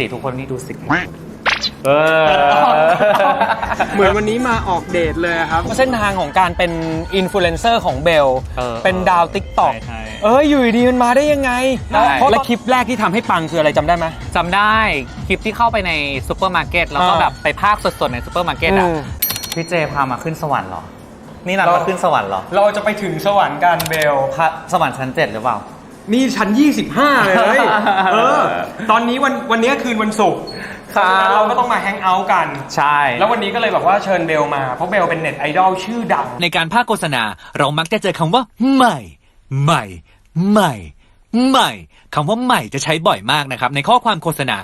สิทุกคนนี่ดูสิเออเหมือนวันนี้มาออกเดทเลยครับ เส้นทางของการเป็นอินฟลูเอนเซอร์ของเบล เออเป็นดาวติ๊กต็อกใช่ใช่เอ้ยอยู่ดีๆมันมาได้ยังไงใช่ เพราะและคลิปแรกที่ทำให้ปังคืออะไรจำได้ไหม จำได้คลิปที่เข้าไปในซูเปอร์มาร์เก็ตแล้วก็อ่า แบบไปภาคสดๆในซูเปอร์มาร์เก็ตอะอืมพี่เจพามาขึ้นสวรรค์เหรอ นี่นัดเรามาขึ้นสวรรค์เหรอเราจะไปถึงสวรรค์กันเบล พระสวรรค์ชั้นเจ็ดหรือเปล่า นี่ชั้น 25 เลยเออ ตอนนี้วันวันนี้คืนวันศุกร์ครับเพาะฉะนั้นเราก็ต้องมาแฮงเอาท์กัน ใช่ แล้ววันนี้ก็เลยแบบว่าเชิญเบลมา เพราะเบลเป็นเน็ตไอดอลชื่อดัง ในการภาคโฆษณา เรามักจะเจอคำว่า ใหม่ ใหม่ ใหม่ ใหม่คำว่าใหม่จะใช้บ่อยมากนะครับ ในข้อความโฆษณา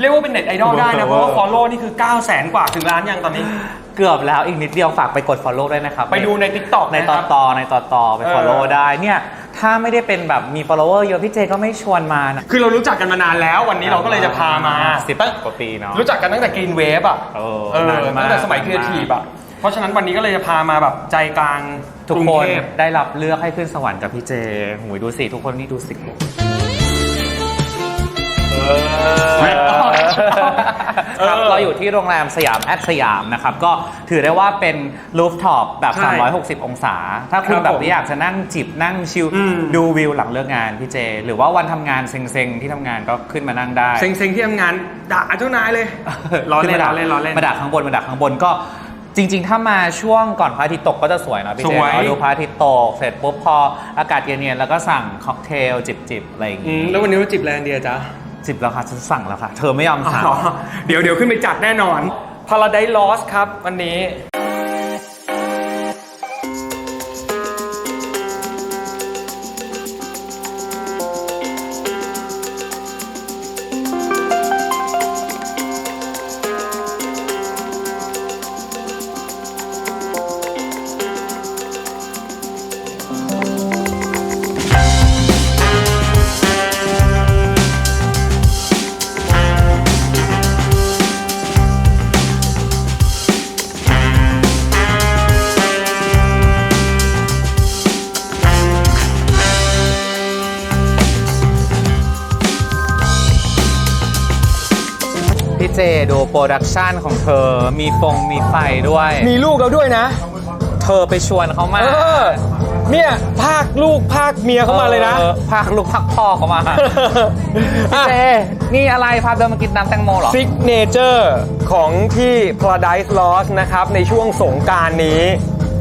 เรียกว่าเป็นเน็ตไอดอลได้นะ เพราะว่าฟอลโล่นี่คือ 9 0 0แสนกว่าถึงล้านยังตอนนี้ เกือบแล้วอีกนิดเดียวฝากไปกด follow ด้วยนะครับ ไปดูใน TikTok ในนะคตรัอบต่อในต่อต่อไปเออ follow ได้เนี่ยถ้าไม่ได้เป็นแบบมี follower เยอะพี่เจก็ไม่ชวนมานะ คือเรารู้จักกันมานานแล้ววันนี้เราก็เลยจะพามาสิบตั้งกว่าปีเนาะรู้จักกันตั้งแต่กรีนเวฟอะเออเออนานมากตั้งแต่สมัยครีเอทีฟอะเพราะฉะนั้นวันนี้ก็เลยจะพามาแบบใจกลาง ทุกรุงคนเทพ ได้รับเลือกให้ขึ้นสวรรค์กับพี่เจหูยดูสิทุกคนนี่ดูสิครับเราอยู่ที่โรงแรมสยามแอดสยามนะครับ ก็ถือได้ว่าเป็นรูฟท็อปแบบ ใช่360 องศา ถ้าคุณครับแบบผมอยากจะนั่งจิบนั่งชิลอืม ดูวิวหลังเลิกงานพี่เจ หรือว่าวันทำงานเซ็งๆ ที่ทำงานก็ขึ้นมานั่งได้ เซ็งๆที่ทำงานด่าเจ้านายเลยล้อขึ้เล่นมาล้อเล่นล้อเล่น มาดักข้างบนมาดักข้างบนก็ จริง ๆ ถ้ามาช่วงก่อนพระอาทิตย์ตกก็จะสวยนะพี่เจสวย เราดูพระอาทิตย์ตกเสร็จปุ๊บพออากาศเย็นๆแล้วก็สั่งค็อกเทลจิบๆอะไรอย่างอืงี้มแล้ววันนี้เราจิบแรงเดียจ๊ะ จิบแล้วค่ะฉันสั่งแล้วค่ะ เธอไม่ยอมสั่งอ๋อเดี๋ยวเดี๋ยวขึ้นไปจัดแน่นอน Paradise Lost ครับวันนี้ เจดูโปรดักชันของเธอมีฟงมีไฟด้วย มีลูกแล้วด้วยนะ เธอไปชวนเขามาเออ เนี่ยภาคลูกภาคเมียเข้ามาเลยนะ ออพาลูกพักพ่อเขามาพี่เจนี่อะไรพาเดินมากินน้ำแตงโมเหรอ ซิกเนเจอร์ของที่ Paradise Lost นะครับ ในช่วงสงกรารนี้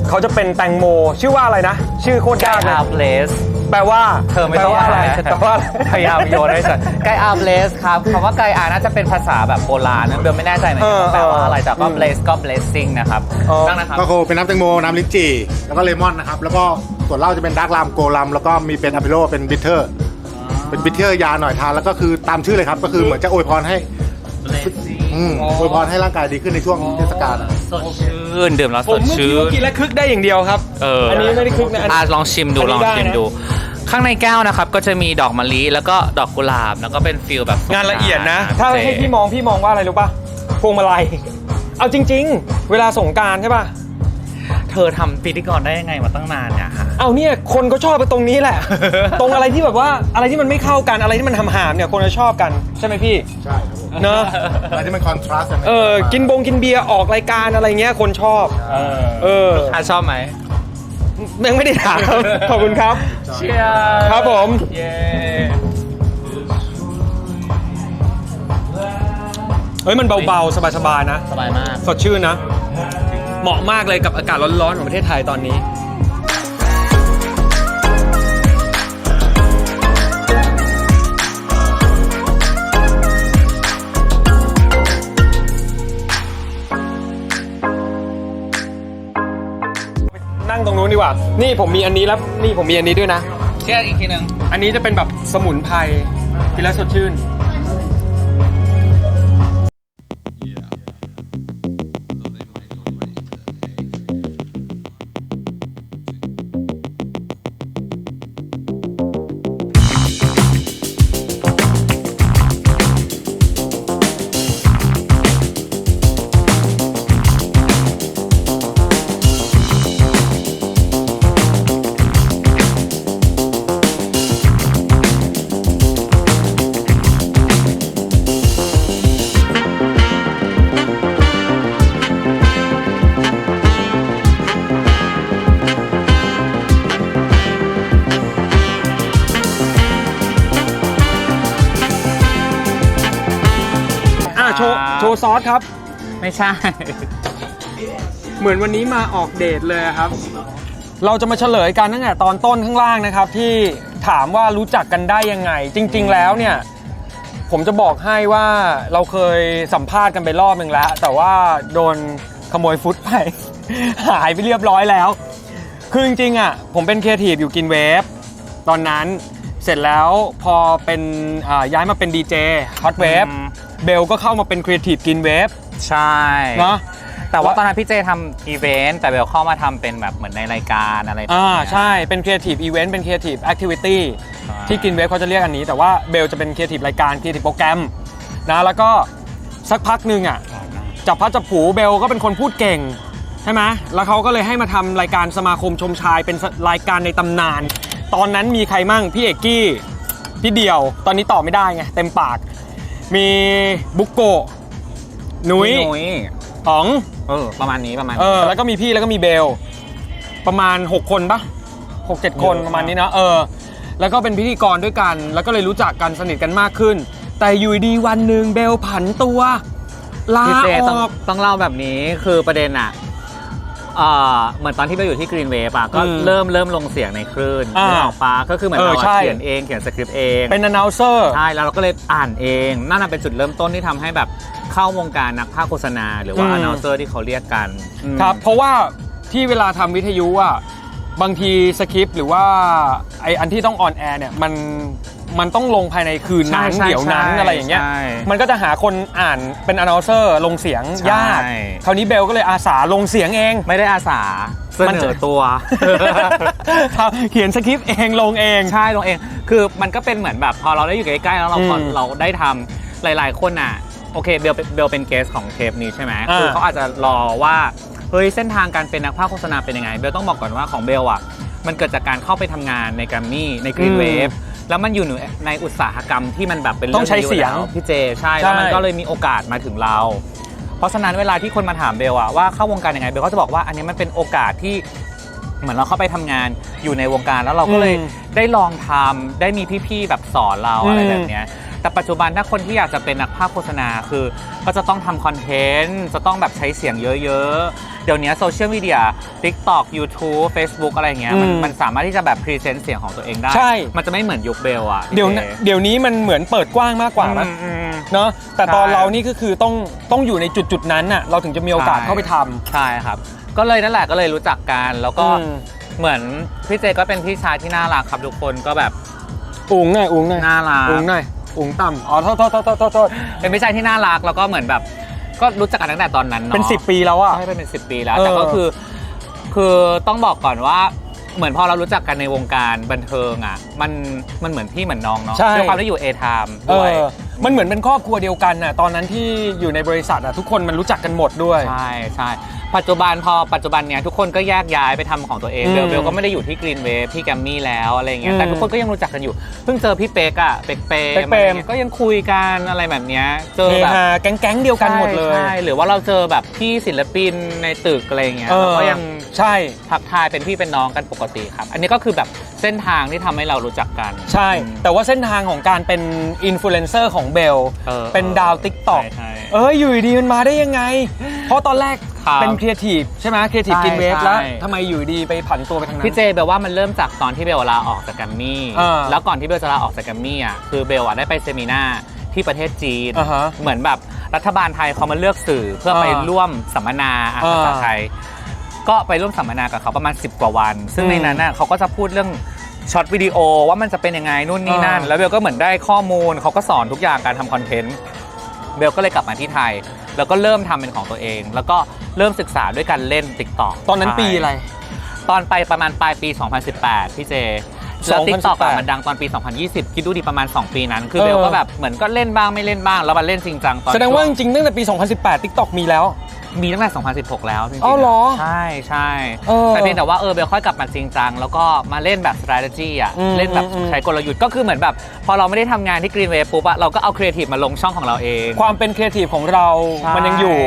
เขาจะเป็นแตงโม ชื่อว่าอะไรนะ ชื่อโคตรไกยากเลยอาร์เบลส แปลว่าเธอไม่ต้องแปลว่าอะไรอ่านแปลว่าอะไรพยายามโยนให้ฉันไกอาร์เบลสครับคำว่าไกอาร์น่าจะเป็นภาษาแบบโบราณนะเบลไม่แน่ใจเหมือนกันว่าแปลว่าอะไรแต่ก็ bless ก็ blessing นะครับอ๋อนั่งนะครับก็คือเป็นน้ำแตงโมน้ำลิ้นจี่แล้วก็เลมอนนะครับแล้วก็ส่วนเหล้าจะเป็นดาร์กลามโกลัมแล้วก็มีเป็นอะพิโลเป็นบิทเทอร์เป็นบิทเทอร์ยาหน่อยทานแล้วก็คือตามชื่อเลยครับก็คือเหมือนจะอวยพรให้ อืมอวยพรให้ร่างกายดีขึ้นในช่วงเทศกาลสดชื่นดื่มแล้วผสมดเมื่อกี้ชื่ว่านกินแล้วคึกได้อย่างเดียวครับ เอออัอันนี้ไม่ได้คึกนะอัน อะลองชิมดูอันลนี้องได้ชิมนะ ดู ข้างในแก้วนะครับ ก็จะมีดอกมะลิแล้วก็ดอกกุหลาบแล้วก็เป็นฟิลแบบงานละเอียดนะสงกรถ้าต์ให้พี่มองพี่มองว่าอะไรรู้ป่ะพวงมาลัย เอาจริง ๆ เวลาสงกรารใช่ป่ะ เธอทำพิธีกรได้ยังไงมาตั้งนานเนี่ยฮะ เอาเนี่ยคนก็ชอบไปตรงนี้แหละ ตรงอะไรที่แบบว่าอะไรที่มันไม่เข้ากันอะไรที่มันหำหามๆเนี่ยคนจะชอบกันใช่ไหมพี่ใช่ครับผมเนอะอะไรที่มันคอนทราสต์เออกินบงกินเบียร์ออกรายการอะไรเงี้ยคนชอบเอออาชอบไหมยังไม่ได้ถามขอบคุณครับเชียร์ครับผมเย้เฮ้ยมันเบาๆสบายๆนะ สบายมาก สดชื่นนะ เหมาะมากเลยกับอากาศร้อนๆของประเทศไทยตอนนี้ นั่งตรงนู้นดีกว่า นี่ผมมีอันนี้แล้วนี่ผมมีอันนี้ด้วยนะ เชียร์อีกทีหนึ่งอันนี้จะเป็นแบบสมุนไพรกินแล้วสดชื่น ซอสครับ ไม่ใช่ เหมือนวันนี้มาออกเดทเลยครับ เราจะมาเฉลยกันตั้งแต่ตอนต้นข้างล่างนะครับ ที่ถามว่ารู้จักกันได้ยังไง จริง ๆ แล้วเนี่ย ผมจะบอกให้ว่าเราเคยสัมภาษณ์กันไปรอบหนึ่งแล้ว แต่ว่าโดนขโมยฟุตไป หายไปเรียบร้อยแล้ว คือจริงๆอะผมเป็นครีเอทีฟอยู่กินเวฟตอนนั้นเสร็จแล้วพอเป็นอ่าย้ายมาเป็นดีเจฮอตเวฟอืม เบลก็เข้ามาเป็นครีเอทีฟกินเวฟใช่เนาะ แต่ว่าตอนนั้นพี่เจทำอีเวนต์แต่เบลเข้ามาทำเป็นแบบเหมือนในรายการอะไรแบบอ่า เนี้ย ใช่ เป็น Creative Event เป็น Creative Activity ใช่ ที่กินเวฟเขาจะเรียกอันนี้ แต่ว่าเบลจะเป็น Creative รายการ Creative โปรแกรมนะแล้วก็สักพักหนึ่งอะจับพัดจับผูเบลก็เป็นคนพูดเก่ง ใช่ไหมแล้วเขาก็เลยให้มาทำรายการสมาคมชมชายเป็นรายการในตำนาน ตอนนั้นมีใครมั่งพี่เอกกี้พี่เดียว ตอนนี้ตอบไม่ได้ไงเต็มปาก มีบุกโกะหนุยพี่นุ้ยอ๋องเออ ประมาณนี้ประมาณเอนี้ อแล้วก็มีพี่แล้วก็มีเบล ประมาณ 6 คนปะหกเจ็ดคนเยอะมากประมาณนี้นะเออ แล้วก็เป็นพิธีกรด้วยกัน แล้วก็เลยรู้จักกันสนิทกันมากขึ้น แต่อยู่ดีๆวันหนึ่งเบลผันตัวลาพี่เจอต้องอกต้องเล่าแบบนี้คือประเด็นอะเอ่อเหมือนตอนที่เบลอยู่ที่กรีนเวฟอะก็อืมเริ่มเริ่มลงเสียงในคลื่นอ่านึกออกปะก็คือเหมือนเออเราอะใช่ เขียนเองเขียนสคริปต์เองเป็น announcer ใช่แล้วเราก็เลยอ่านเองนั่นนะเป็นจุดเริ่มต้นที่ทำให้แบบเข้าวงการนักภาคโฆษณา หรือว่าอืม announcer ที่เขาเรียกกันอืม ครับเพราะว่าที่เวลาทำวิทยุอะบางทีสคริปต์หรือว่าไออันที่ต้องออนแอร์เนี่ยมัน มันต้องลงภายในคืนนั้นใช่ใช่เดี๋ยวนั้นใช่อะไรอย่างเงี้ยใช่มันก็จะหาคนอ่านเป็น announcer ลงเสียงใช่ยากคราวนี้เบลก็เลยอาสาลงเสียงเอง ไม่ได้อาสาเสมันนจะ อตัว ครับเขียนสคริปต์เองลงเอง ใช่ลงเอง คือมันก็เป็นเหมือนแบบพอเราได้อยู่ใกล้ๆแล้วเราพออืมเราได้ทำหลาย ๆ คนอะ โอเคเบลเป็นเบลเป็นเกสของเทปนี้ใช่ไหมอ่า คือเขาอาจจะรอว่าเฮ้ยเส้นทางการเป็นนักภาคโฆษณาเป็นยังไง เบลต้องบอกก่อนว่าของเบลอะ มันเกิดจากการเข้าไปทำงานในแกรมมี่ในกรีนเวฟ แล้วมันอยู่ในอุตสาหกรรมที่มันแบบเป็นต้องใช้เสียงรื่องนี้อแล้วพี่เจใช่แล้วมันใช่ ก็เลยมีโอกาสมาถึงเรา เพราะฉะนั้นเวลาที่คนมาถามเบลอะว่าเข้าวงการยังไงเบลก็จะบอกว่าอันนี้มันเป็นโอกาสที่เหมือนเราเข้าไปทำงานอยู่ในวงการแล้วเราก็เลยอืมได้ลองทำได้มีพี่ๆแบบสอนเราอืมอะไรแบบเนี้ย แต่ปัจจุบันถ้าคนที่อยากจะเป็นนักภาคโฆษณาคือ ก็จะต้องทำคอนเทนต์ จะต้องแบบใช้เสียงเยอะๆ เดี๋ยวนี้โซเชียลมีเดีย TikTok YouTube Facebook อะไรอย่างเงี้ยมันอืมมันสามารถที่จะแบบพรีเซนต์เสียงของตัวเองได้ ใช่ มันจะไม่เหมือนยุคเบลอะพี่เดี๋ยวจนะเดี๋ยวนี้มันเหมือนเปิดกว้างมากกว่าไหมอืมอืม เนาะแต่ตอนใช่เรานี่ก็คือต้องต้องอยู่ในจุดจุดๆนั้นน่ะเราถึงจะมีโอกาสใช่ เข้าไปทำ ใช่ครับ ก็เลยนั่นแหละก็เลยรู้จักกันแล้วก็อืม เหมือนพี่เจก็เป็นพี่ชายที่น่ารักครับทุกคนก็แบบอุ๋งหน่อยอุ๋งหน่อยน่ารัก อุ๋งหน่อย อุ๋งต่ำอ๋อโทษโทษโทษโทษโทษโทษเป็นพี่ชายที่น่ารักแล้วก็เหมือนแบบ ก็รู้จักกันตั้งแต่ตอนนั้นเนาะเป็น 10 ปีแล้วอะ ใช่เป็นสิบปีแล้วเออแต่ก็คือ คือต้องบอกก่อนว่าเหมือนพอเรารู้จักกันในวงการบันเทิงอะ มันมันเหมือนพี่เหมือนน้องเนาะใช่ ด้วยความที่อยู่เอทามเอด้วยอมันเหมือนเป็นครอบครัวเดียวกันน่ะตอนนั้นที่อยู่ในบริษัทอะทุกคนมันรู้จักกันหมดด้วย ใช่ใช่ ปัจจุบันพอปัจจุบันเนี้ยทุกคนก็แยกย้ายไปทำของตัวเองอืมเบลเบลก็ไม่ได้อยู่ที่กรีนเวฟที่แกรมมี่แล้วอะไรเงี้ยแต่อืมทุกคนก็ยังรู้จักกันอยู่ เพิ่งเจอพี่เป๊กอะเป๊กเปรมเป๊กเปรมอะไรงี้ยก็ยังคุยกันอะไรแบบเนี้ยเจอเฮแบบ ฮาแก๊งๆเดียวกันหมดเลยใช่ใช่หรือว่าเราเจอแบบพี่ศิลปินในตึกอะไรเงี้ยเออเราก็ยังใช่ ทักทายเป็นพี่เป็นน้องกันปกติครับ อันนี้ก็คือแบบ เส้นทางที่ทำให้เรารู้จักกัน ใช่อืมแต่ว่าเส้นทางของการเป็นอินฟลูเอนเซอร์ของเบลออเป็นดาวติ๊กต็อกใช่ใช่เอ้ยอยู่ดีๆมันมาได้ยังไง เพราะตอนแรกครับเป็นครีเอทีฟใช่ไหมครีเอทีฟใช่กินเวฟใช่แล้วทำไมอยู่ดีไปผันตัวไปทางนั้น พี่เจเบลว่ามันเริ่มจากตอนที่เบลลาออกจากแกรมมี่อ่าแล้วก่อนที่เบลจะลาออกจากแกรมมี่อะคือเบลอะได้ไปเซมินาที่ประเทศจีน อ่าฮะเหมือนแบบรัฐบาลไทยเขามาเลือกสื่อเพื่อไปอ่าร่วมสัมมนาอะอ่าภาษาไทย ก็ไปร่วมสัมมนากับเขาประมาณ 10 กว่าวัน ซึ่งอืมในนั้นน่ะเขาก็จะพูดเรื่อง ช็อตวิดีโอว่ามันจะเป็นยังไงนู่นนี่นั่นอ่าแล้วเบลก็เหมือนได้ข้อมูลเขาก็สอนทุกอย่างการทำคอนเทนต์เบลก็เลยกลับมาที่ไทย แล้วก็เริ่มทำเป็นของตัวเอง แล้วก็เริ่มศึกษาด้วยการเล่น t ิ k t o k ตอนนั้นปีอะไร ตอนไปประมาณปลายปี 2018 พี่เจแล้ว2018ติ๊กต็อกมันดังตอนปี 2020 คิดดูดิประมาณ 2 ปีนั้น คือเออเบลก็แบบเหมือนก็เล่นบ้างไม่เล่นบ้าง แล้วมาเล่นจริงจังตอนแสดงว่าช่จริงๆตั้งแต่ปี 2018 TikTok มีแล้ว มีตั้งแต่ 2016 แล้วจริงๆอ้าวเหรอใช่ใช่เออแต่เพียงแต่ว่าเออเบลค่อยกลับมาจริงจัง แล้วก็มาเล่นแบบ strategy อะ อืมเล่นแบบอืม ใช้กลยุทธ์ก็คือเหมือนแบบ พอเราไม่ได้ทำงานที่ Green Wave ปุ๊บอะเราก็เอาครีเอทีฟมาลงช่องของเราเอง ความเป็นครีเอทีฟของเราใช่มันยังอยู่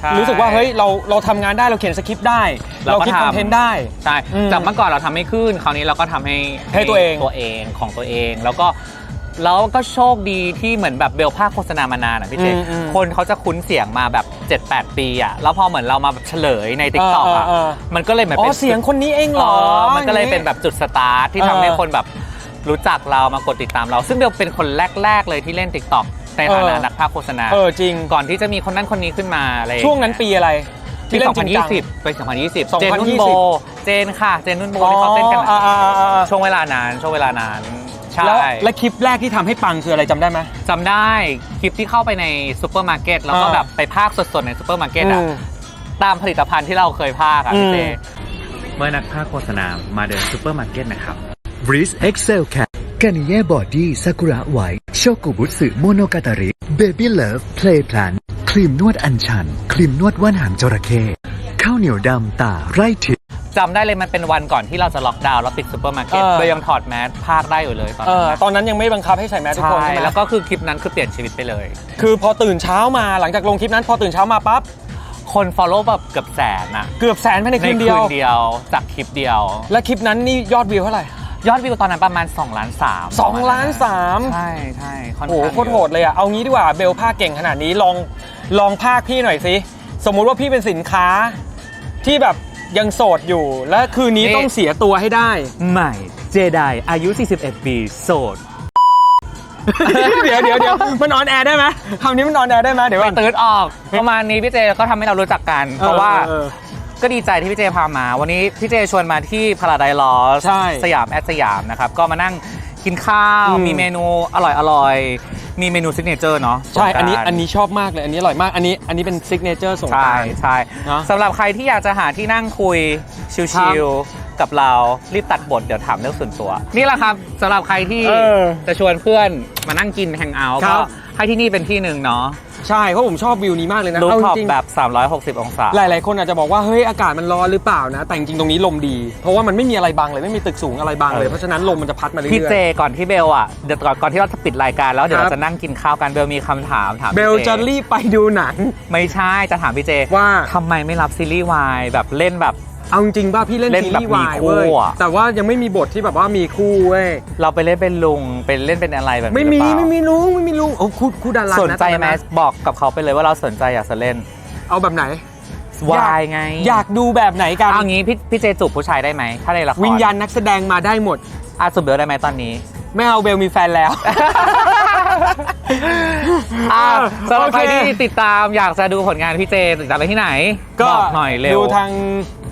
ใช่รู้สึกว่าเฮ้ยเราเราทำงานได้เราเขียนสคริปต์ได้ เราเราก็คิดทำ คอนเทนต์ได้ ใช่อืมจากเมื่อก่อนเราทำไม่ขึ้น คราวนี้เราก็ทำให้ให้ตัวเอง ตัวเองของตัวเอง แล้วก็ แล้วก็โชคดีที่เหมือนแบบเบลภาคโฆษณามานานอะพี่เจ อืมอืม คนเขาจะคุ้นเสียงมาแบบ 7-8 ปีอะ แล้วพอเหมือนเรามาแบบเฉลยใน t ิ k t o k อะเออเออมันก็เลยเหมือนอ๋เป็อนเสียงคนนี้เองเหรอ๋ออมันก็เลยเป็นแบบจุดสตาร์ทที่ทำให้เออคนแบบรู้จักเรามากดติดตามเรา ซึ่งเบลเป็นคนแรก ๆ เลยที่เล่น t ิ k t o k ในฐานะเออ นักภาคโฆษณา เออจริง ก่อนที่จะมีคนนั้นคนนี้ขึ้นมาอะไรอย่างช่วงเงี้ยนั้นปีอะไรปีที่เล่นจริงจัง 2020 ไป 2020 เจนนุ่น2020โบเจนค่ะ เจนนุ่นโบที่เขาเต้นกันอ๋ออะอ่าอ่าอ่าอ่าช่วงเวลานานช่วงเวลานาน ใช่ แล้วและคลิปแรกที่ทำให้ปังคืออะไรจำได้ไหม จำได้คลิปที่เข้าไปในซูเปอร์มาร์เก็ตแล้วก็อ่า แบบไปภาคสดๆ ในซูเปอร์มาร์เก็ตอะ อืม ตามผลิตภัณฑ์ที่เราเคยภาคอะอืพี่มเจเมื่อนักภาคโฆษณามาเดินซูเปอร์มาร์เก็ตนะครับ Breeze Excel Cat กานิเย่บอดี้ซากุระไวท์โชกุบุสึโมโนกาตาริเบบี้เลิฟเพลย์แพลนครีมนวดอัญชัน ครีมนวดว่านหางจระเข้ข้าวเหนียวดำตาไร่ทิพย์ จำได้เลยมันเป็นวันก่อนที่เราจะล็อกดาวน์แล้วปิดซูเปอร์มาร์เก็ตเออโดยยังถอดแมสภาคได้อยู่เลยตอนเอนั้นออะตอนนั้นยังไม่บังคับให้ใส่แมสทุกคนใช่ใช่ไหมแล้วก็คือคลิปนั้นคือเปลี่ยนชีวิตไปเลย คือพอตื่นเช้ามาหลังจากลงคลิปนั้น พอตื่นเช้ามาปั๊บคน follow แบบเกือบแสนอะเกือบแสนภายในในคืนคืเดียวนเดียวจากคลิปเดียว และคลิปนั้นนี่ยอดวิวเท่าไหร่ยอดวิวตอนนั้นประมาณ2ล้าน3สองล้านสามใช่ใช่ค่อนโอ้โหข้างโคตรโหดเลยอะเอางี้ดีกว่าเบลภาคเก่งขนาดนี้ลองลองภาคพี่หน่อยสิสมมุติว่าพี่เป็นสินค้าที่แบบ ยังโสดอยู่ และคืนนี้ต้องเสียตัวให้ได้ ใหม่ เจไดอายุ 41 ปี โสด เดี๋ยวเดี๋ยวเดี๋ยวมันออนแอร์ได้ไหมคำนี้มันออนแอร์ได้ไหมเดี๋ยวไปก่อน ตืดออก ประมาณนี้พี่เจก็ทำให้เรารู้จักกัน เพราะว่าออก็ดีใจที่พี่เจพามา วันนี้พี่เจชวนมาที่พาราไดลอสใช่ สยามแอดสยามนะครับ ก็มานั่ง กินข้าว อืม มีเมนูอร่อยอร่อยมีเมนูซิกเนเจอร์เนาะใช่ อันนี้ สงกรานต์ อันนี้ชอบมากเลย อันนี้อร่อยมาก อันนี้ อันนี้เป็นซิกเนเจอร์สงกใช่รานต์ ใช่เนอะสำหรับใครที่อยากจะหาที่นั่งคุยชิลๆ กับเรา รีบตัดบทเดี๋ยวถามเรื่องส่วนตัว นี่แหละครับสำหรับใครที่เออจะชวนเพื่อนมานั่งกินแฮงเอาท์ครัก็บ ให้ที่นี่เป็นที่หนึ่งเนาะ ใช่เพราะผมชอบวิวนี้มากเลยนะรูฟเอาท็อปจริงแบบ 360 องศา หลาย ๆ คนอาจจะบอกว่าเฮ้ยอากาศมันร้อนหรือเปล่านะ แต่จริงๆตรงนี้ลมดี เพราะว่ามันไม่มีอะไรบังเลยไม่มีตึกสูงอะไรบังเลย เออ เพราะฉะนั้นลมมันจะพัดมาเรื่พี่เจอย ก่อนที่เบลอะเดี๋ยวก่อนก่อนที่เราจะปิดรายการแล้วเดี๋ยวครับ เราจะนั่งกินข้าวกันเบลมีคำถามถามๆเบลพี่จะรีบไปดูหนัง ไม่ใช่จะถามพี่เจว่า ทำไมไม่รับซีรีส์วายแบบเล่นแบบ เอาจริงๆป่ะพี่เล่นเล่นซีแบบรีส์วายมีคู่เว้ยอะ แต่ว่ายังไม่มีบทที่แบบว่ามีคู่เว้ยเราไปเล่นเป็นลุงเป็นเล่นเป็นอะไรแบบนี้ไม่มีหรือเปล่าไม่มีลุงไม่มีลุงโอ้คู่คู่ดาราสนใจไหมะตอบอกกับเขาไปเลยว่าเราสนใจอยากจะเล่นเอาแบบไหน วายไงอยากดูแบบไหนกัน เอางี้พี่พี่เจจูบผู้ชายได้ไหมถ้าในละครวิญญาณนักแสดงมาได้หมด อาจูบเบลได้ไหมตอนนี้ ไม่เอาเบลมีแฟนแล้ว อะสำหรับโอเคใครที่ติดตามอยากจะดูผลงานพี่เจติดตามได้ที่ไหนก็บอกหน่อยเร็ว ดูทาง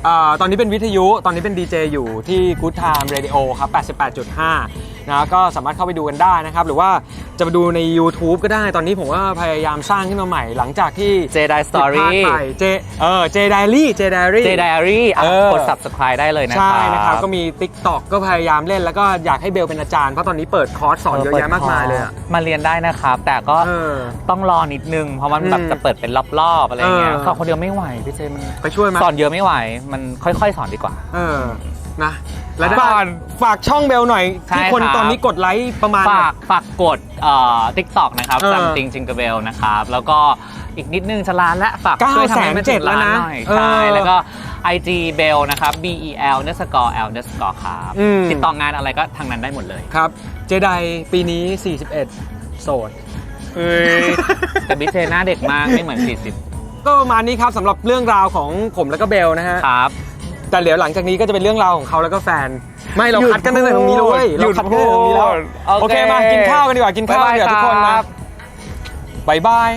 เอ่อตอนนี้เป็นวิทยุ ตอนนี้เป็นดีเจอยู่ที่ Good Time Radio ครับ 88.5 นะก็สามารถเข้าไปดูกันได้นะครับ หรือว่าจะไปดูใน YouTube ก็ได้ตอนนี้ผมก็พยายามสร้างขึ้นมาใหม่หลังจากที่ เจไดสตอผิดพลาดรี่ไปเจเออเจไดรี่เจไดรี่ เจไดอารี่เออ กด subscribe ได้เลยนะคใช่รับนะครับ ก็มี TikTok ก็พยายามเล่นแล้วก็อยากให้เบลเป็นอาจารย์ เพราะตอนนี้เปิดคอร์สสอนเยอะแยะมากมายเลยอะมาเรียนได้นะครับ แต่ก็เออ ต้องรอนิดนึง เพราะมันแบบอืมจะเปิดเป็นรอบๆอะไรเงี้ยเออ สอนคนเดียวไม่ไหวพี่เจมันไปช่วยไหมสอนเยอะไม่ไหว มันค่อยๆ สอนดีกว่า เออนะ และก่ฝาอกนฝากช่องเบลหน่อย ใช่ที่คนครับ ตอนนี้กดไลค์ประมาณ ฝากฝากกดเอ่อ TikTok นะครับเออซัมติงจิงเกเบลนะครับ แล้วก็อีกนิดนึงจะล้านและฝากเก้าช่วยทำให้มันถึงแสนเจ็ดแล้วล้านนะหน่อยเออใช่แล้วก็ IG Bell นะครับ B E L n e s c o r e L n e s c o r e ครับอืม ติดต่องานอะไรก็ทางนั้นได้หมดเลยครับ เจไดปีนี้ 41 โสดเอ้ยแต่บิ๊เจหน้าเด็กมากไม่เหมือนก็ประมาณนี้ครับสำหรับเรื่องราวของผมแล้วก็เบลนะฮะ40ครับ แต่เดี๋ยวหลังจากนี้ก็จะเป็นเรื่องราวของเขาแล้วก็แฟน ไม่เราคัดกันตั้งแต่ตรงนี้เลยหยุเราดคัดกันตั้งแต่ตรงนี้แล้วพูดโอเคโอเคมากินข้าวกันดีกว่ากินข้าวบ๊ายบายเดี๋ยวทุกคนครัมาบบายบาย